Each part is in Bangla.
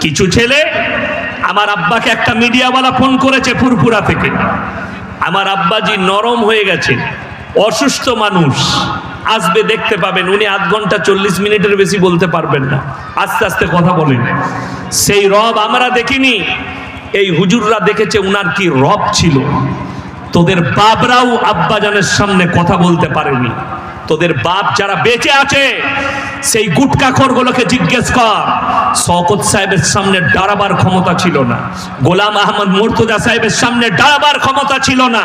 কিছু ছেলে আমার আব্বাকে একটা মিডিয়াওয়ালা ফোন করেছে ফুরফুরা থেকে। আমার আব্বাজি নরম হয়ে গেছে, অসুস্থ মানুষ। আসবে দেখতে পাবেন, উনি আধ ঘণ্টা চল্লিশ মিনিটের বেশি বলতে পারবেন না। আস্তে আস্তে কথা বলেন। সেই রব আমরা দেখিনি, এই হুজুররা দেখেছে উনার কি রব ছিল। তোদের বাপরাও আব্বাজানের সামনে কথা বলতে পারেনি। তোদের বাপ যারা বেঁচে আছে, সেই গুটকা খোরগুলোকে জিজ্ঞেস কর। শওকত সাহেবের সামনে দাঁড়াবার ক্ষমতা ছিল না। গোলাম আহমদ মুর্তজা সাহেবের সামনে দাঁড়াবার ক্ষমতা ছিল না।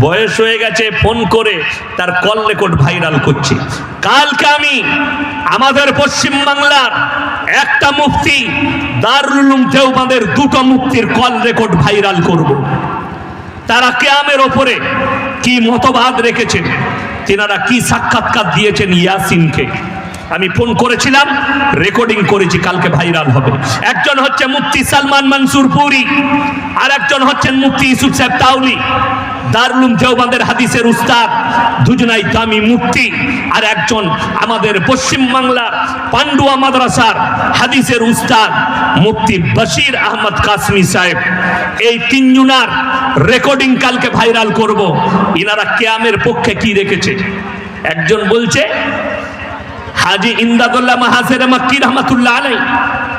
বয়স হয়ে গেছে ফোন করে তার কল রেকর্ড ভাইরাল করছে। কালকে আমি আমাদের পশ্চিম বাংলার একটা মুক্তি দারুল উলুম দেওবাদের দুটো মুক্তির কল রেকর্ড ভাইরাল করব। তারা কেয়ামের ওপরে কি মতবাদ রেখেছেন? তেনারা কি সাক্ষাৎকার দিয়েছেন ইয়াসিনকে? আমি ফোন করেছিলাম রেকর্ডিং করেছি, কালকে ভাইরাল হবে। একজন হচ্ছে মুফতি সালমান মনসুর পুরি আর একজন হচ্ছেন মুফতি ইউসুফ সাহেব তাউলি দারুলুম দেওবান্দের হাদিসের উস্তাদ, দুজনাই দামি মুফতি, আর একজন আমাদের পশ্চিম বাংলার পান্ডুয়া মাদ্রাসার হাদিসের উস্তাদ, মুফতি বশির আহমদ কাসমি সাহেব। এই তিনজনার রেকর্ডিং কালকে ভাইরাল করব। ইনারা কেয়ামের পক্ষে কি রেখেছে? একজন বলছে হাজি ইমদাদুল্লাহ মাহাজের মাক্কি রহমাতুল্লাহ আলাই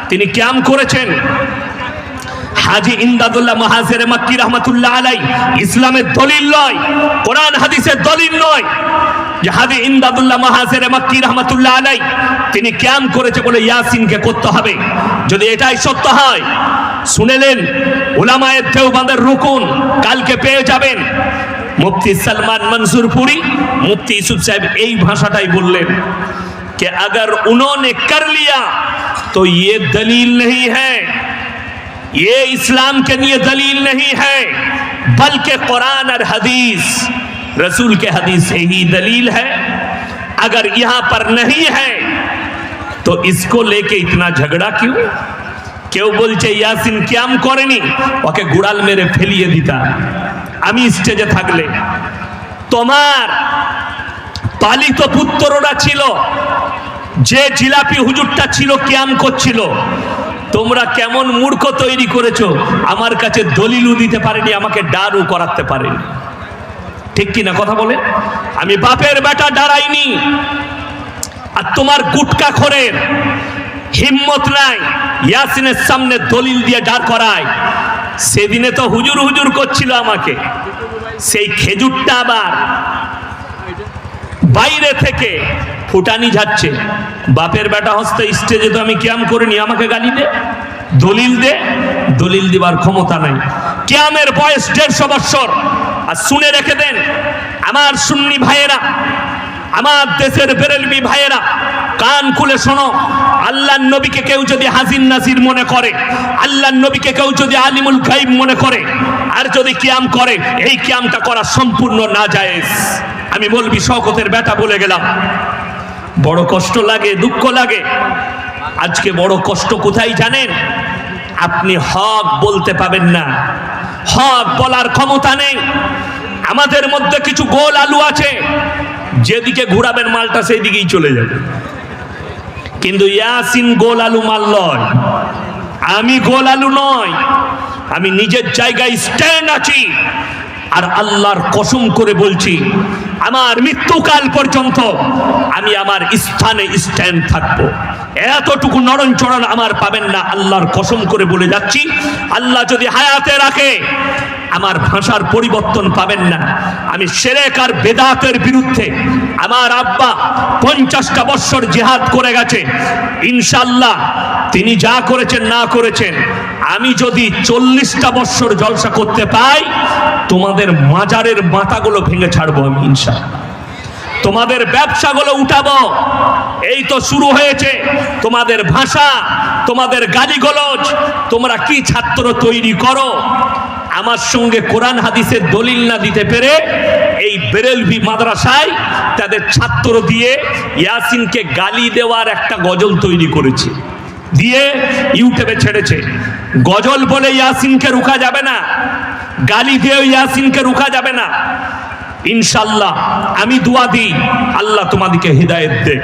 তিনি ক্যাম করেছেন। হাজি ইমদাদুল্লাহ মাহাজের মাক্কি রহমাতুল্লাহ আলাই ইসলামের দলিল নয়, কোরআন হাদিসের দলিল নয় যে হাজি ইমদাদুল্লাহ মাহাজের মাক্কি রহমাতুল্লাহ আলাই তিনি ক্যাম করেছে বলে ইয়াসিনকে করতে হবে। যদি এটাই সত্য হয়, শুনেলেন ওলামায়ের দেওবাঁধের রুকুন কালকে পেয়ে যাবেন। মুফতি সালমান মনসুরপুরি, মুফতি ইউসুফ সাহেব এই ভাষাটাই বললেন। कि अगर उन्होंने कर लिया तो ये दलील नहीं है ये इस्लाम के लिए दलील नहीं है बल्कि कुरान और हदीस रसूल के हदीस से ही दलील है अगर यहाँ पर नहीं है तो इसको लेके इतना झगड़ा क्यों কেউ বলছে ইয়াসিন ক্যাম করেনি ওকে গুড়াল মেরে ফেলিয়ে দিতা আমি স্টেজে থাকলে তোমার পালিত পুত্ররা ছিল। যে জিলাপি হুজুরটা ছিল ক্যাম করছিল তোমরা কেমন মূর্খ তৈরি করেছ, আমার কাছে দলিলও দিতে পারেনি, আমাকে ডারও করাতে পারেনি। ঠিক কি না কথা বলে আমি বাপের বেটা ডারাইনি আর তোমার গুটকা খোরের হিম্মত নাই, ইয়াসিনের সামনে দলিল দিয়ে ডার করায়। সেদিনে তো হুজুর হুজুর করছিল আমাকে। সেই খেজুরটা আবার বাইরে থেকে ফুটানি যাচ্ছে বাপের বেটা হস্তে স্টেজে তো আমি ক্যাম করিনি, আমাকে গালি দে, দলিল দে, দলিল দিবার ক্ষমতা নাই। ক্যামের বয়স দেড়শো বৎসর। আর শুনে রেখে দেন, আমার সুন্নি ভাইয়েরা, আমার দেশের বেরেলবি ভাইয়েরা, কান খুলে শোনো আল্লাহ নবীকে কেউ যদি হাজির নাজির মনে করে আল্লাহ নবীকে কেউ যদি আলিমুল গাইব মনে করে আর যদি কিয়াম করে, এই কিয়ামটা করা সম্পূর্ণ না জায়েজ আমি বলবি শওকতের ব্যথা বলে গেলাম। বড় কষ্ট লাগে, দুঃখ লাগে। আজকে বড় কষ্ট কোথায় জানেন? আপনি হক বলতে পাবেন না। হক বলার ক্ষমতা নেই। আমাদের মধ্যে কিছু গোল আলু আছে। যেদিকে ঘুরাবেন মালটা সেই দিকেই চলে যাবে। কিন্তু ইয়াসিন গোল আলু মাল নয়। আমি গোল আলু নয়। আমি নিজের জায়গায় স্ট্যান্ড আছি। আর আল্লাহর কসম করে বলছি, আমার মৃত্যুকাল পর্যন্ত আমি আমার স্থানে স্ট্যান্ড থাকব। এতটুকু নরণ চরণ আমার পাবেন না, আল্লাহর কসম করে বলে যাচ্ছি। আল্লাহ যদি হায়াতে রাখে, আমার ভাষার পরিবর্তন পাবেন না। আমি সেরেক আর বেদাতের বিরুদ্ধে আমার আব্বা পঞ্চাশটা বৎসর জেহাদ করে গেছে। ইনশাল্লাহ তিনি যা করেছেন না করেছেন আমি যদি চল্লিশটা বৎসর জলসা করতে পাই, তোমাদের মাজারের মাথাগুলো ভেঙে ছাড়বো আমি ইনশাল্লাহ তোমাদের ব্যবসাগুলো উঠাবো। এই তো শুরু হয়েছে। তোমাদের ভাষা, তোমাদের গালিগলজ, তোমরা কি ছাত্র তৈরি করো? আমার সঙ্গে কোরআন হাদিসের দলিল না দিতে পেরে এই বেরেলভি মাদ্রাসায় তাদের ছাত্র দিয়ে ইয়াসিনকে গালি দেওয়ার একটা গজল তৈরি করেছে। দিয়ে ইউটিউবে ছেড়েছে। গজল বলে ইয়াসিনকে রুখা যাবে না, গালি দিয়ে ইয়াসিনকে রুখা যাবে না। ইনশাল্লাহ আমি দোয়া দিই, আল্লাহ তোমাদেরকে হৃদায়ত দে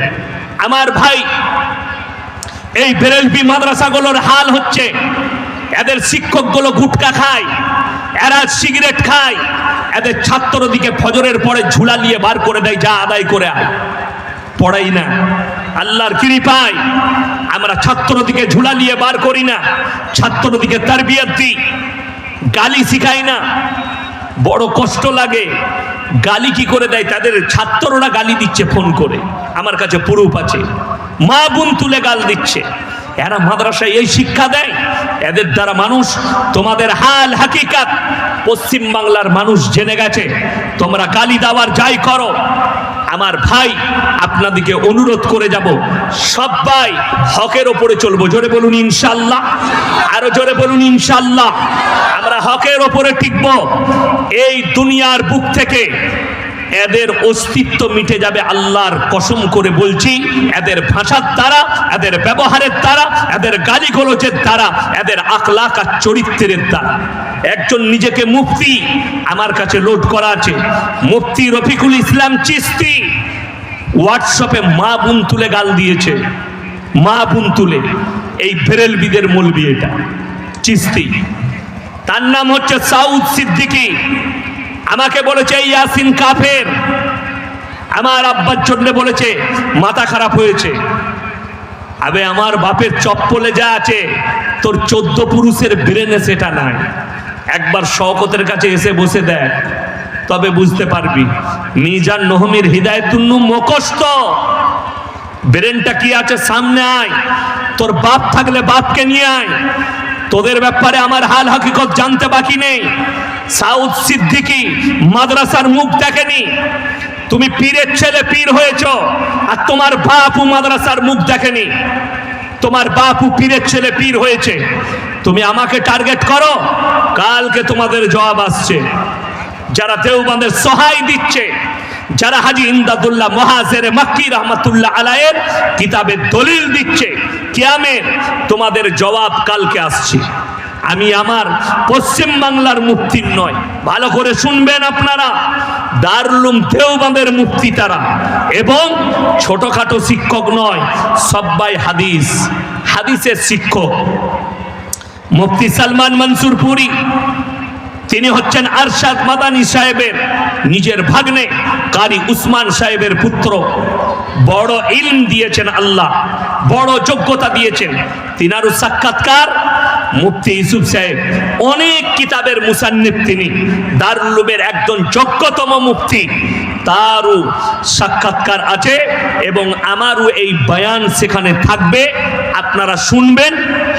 আমার ভাই, এই বেরেলবি মাদ্রাসাগুলোর হাল হচ্ছে, এদের শিক্ষকগুলো গুটকা খায়, এরা সিগারেট খায়, এদের ছাত্র দিকে ফজরের পরে ঝুলা নিয়ে বার করে দেয়, যা আদায় করে আয়। পড়াই না। আল্লাহর কৃপায় আমরা ছাত্র দিকে ঝুলা নিয়ে বার করি না। ছাত্র দিকে তারবিয়ত দিই। গালি শিখাই না। বড় কষ্ট লাগে। গালি কি করে দেয়? তাদের ছাত্ররা গালি দিচ্ছে, ফোন করে। আমার কাছে প্রুফ আছে। মা বোন তুলে গাল দিচ্ছে। এরা মাদ্রাসায় এই শিক্ষা দেয়। এদের দ্বারা মানুষ, তোমাদের হাল হাকিকাত। পশ্চিম বাংলার মানুষ জেনে গেছে, তোমরা গালি দাওয়ার যাই করো। আমার ভাই, আপনাদেরকে অনুরোধ করে যাব। সবাই হকের ওপরে চলবো। জোরে বলুন, ইনশাল্লাহ। আরও জোরে বলুন, ইনশাল্লাহ। আমরা হকের ওপরে টিকব। এই দুনিয়ার বুক থেকে এদের অস্তিত্ব মিটে যাবে আল্লাহর কসম করে বলছি। এদের ভাষার দ্বারা এদের ব্যবহারের দ্বারা এদের গালিগোলচের দ্বারা এদের আখলাক আর চরিত্রের দ্বারা একজন নিজেকে মুফতি, আমার কাছে লোড করা আছে। মুফতি রফিকুল ইসলাম চিস্তি হোয়াটসঅ্যাপে মা বোন তুলে গাল দিয়েছে। মা বোন তুলে। এই বেরেলবিদের মূলবি এটা চিস্তি। তার নাম হচ্ছে সাউদ সিদ্দিকী। আমাকে বলেছে, ইয়াসিন কাফের। আমার আব্বার জন্য বলেছে, মাথা খারাপ হয়েছে। আবে, আমার বাপের চপ্পলে যা আছে, তোর চোদ্দ পুরুষের ব্রেনে সেটা নাই। একবার শওকতের কাছে এসে বসে দেখ, তবে বুঝতে পারবি, মিজান নহমির হৃদায়তুন্নু মুখস্থ। ব্রেনটা কি আছে সামনে আয়, তোর বাপ থাকলে বাপকে নিয়ে আয়। তোদের ব্যাপারে আমার হাল হাকিকত জানতে বাকি নেই। সাউথ সিদ্দিকি মাদ্রাসার মুখ দেখেনি। তুমি পীরের ছেলে পীর হয়েছ আর তোমার বাপু মাদ্রাসার মুখ দেখেনি। তোমার বাপু পীরের ছেলে পীর হয়েছে। তুমি আমাকে টার্গেট করো, কালকে তোমাদের জবাব আসছে। যারা দেওবন্দের সহায় দিচ্ছে, যারা হাজি ইমদাদুল্লাহ মহাজের মাক্কি রহমতুল্লাহ আলায়ের কিতাবের দলিল দিচ্ছে কিয়ামের তোমাদের জবাব কালকে আসছে। আমি আমার পশ্চিম বাংলার মুক্তির নয়। ভালো করে শুনবেন আপনারা। দারুলুম দেওবন্দের মুক্তি তারা। এবং ছোটখাটো শিক্ষক নয়, সব্বাই হাদিস। হাদিসের শিক্ষক। মুফতি সালমান মনসুর পুরী। তিনি হচ্ছেন আরশাদ মাদানী সাহেবের নিজের ভাগ্নে, কারি উসমান সাহেবের পুত্র। বড় ইলম দিয়েছেন আল্লাহ, বড় যোগ্যতা দিয়েছেন। তিনারও সাক্ষাৎকার মুফতি ইউসুফ সাহেব, অনেক কিতাবের মুসান্নিফ তিনি, দারুলুমের একজন যোগ্যতম মুফতি, তারও সাক্ষাৎকার আছে এবং আমারও এই বয়ান সেখানে থাকবে। আপনারা শুনবেন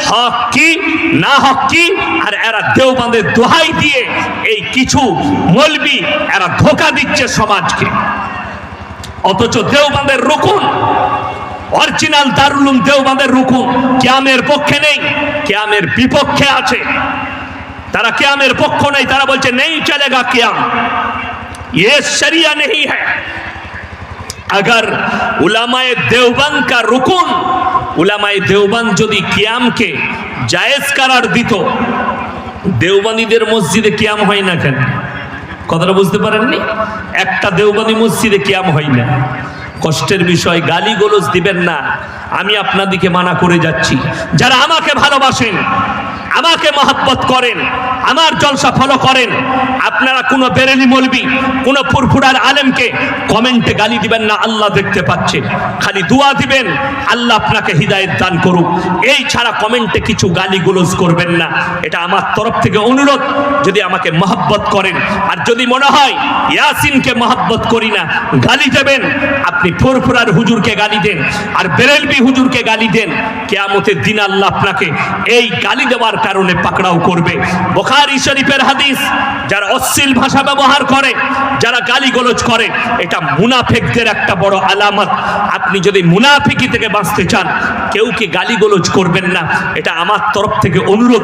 হক কি, না হক কি, আর এরা দেওবাঁধের দোহাই দিয়ে এই কিছু মলবি এরা ধোকা দিচ্ছে সমাজকে। অথচ দেওবাঁধের রুকুন অরিজিনাল দারুলুম দেওবাঁধের রুকুন ক্যামের পক্ষে নেই ক্যামের বিপক্ষে আছে তারা ক্যামের পক্ষ নেই তারা বলছে নেই চলেগা ক্যাম ये शरिया नहीं है अगर उलामाए देवबंद का रुकुन উলামায়ে দেওবান যদি কিয়ামকে জায়েজ করার দিত দেওবানীদের মসজিদে কিয়াম হয় না কেন কথাটা বুঝতে পারেননি একটা দেওবানী মসজিদে কিয়াম হয় না কষ্টের বিষয় গালি গোলজ দিবেন না। আমি আপনাদিকে মানা করে যাচ্ছি। যারা আমাকে ভালোবাসেন আমাকে মহাব্বত করেন, আমার জলসা ফলো করেন। আপনারা কোনো বেরেলি মলবি, কোনো ফুরফুরার আলেমকে কমেন্টে গালি দিবেন না, আল্লাহ দেখতে পাচ্ছে। খালি দোয়া দিবেন, আল্লাহ আপনাকে হৃদায়ত দান করুক। এই ছাড়া কমেন্টে কিছু গালি গুলোজ করবেন না। এটা আমার তরফ থেকে অনুরোধ, যদি আমাকে মহাব্বত করেন। আর যদি মনে হয় ইয়াসিনকে মহাব্বত করি না, গালি দেবেন, আপনি ফুরফুরার হুজুরকে গালি দেন, আর বেরেলবি হুজুরকে গালি দেন, কেয়ামতের দিন আল্লাহ আপনাকে এই গালি দেওয়ার কারণে পাকড়াও করবে। বোখারি শরীফের হাদিস, যারা অশ্লীল ভাষা ব্যবহার করে, যারা গালি গলজ করে, এটা মুনাফেকদের একটা বড় আলামত। আপনি যদি মুনাফিকি থেকে বাঁচতে চান, কেউ কি গালি গলজ করবেন না? এটা আমার তরফ থেকে অনুরোধ।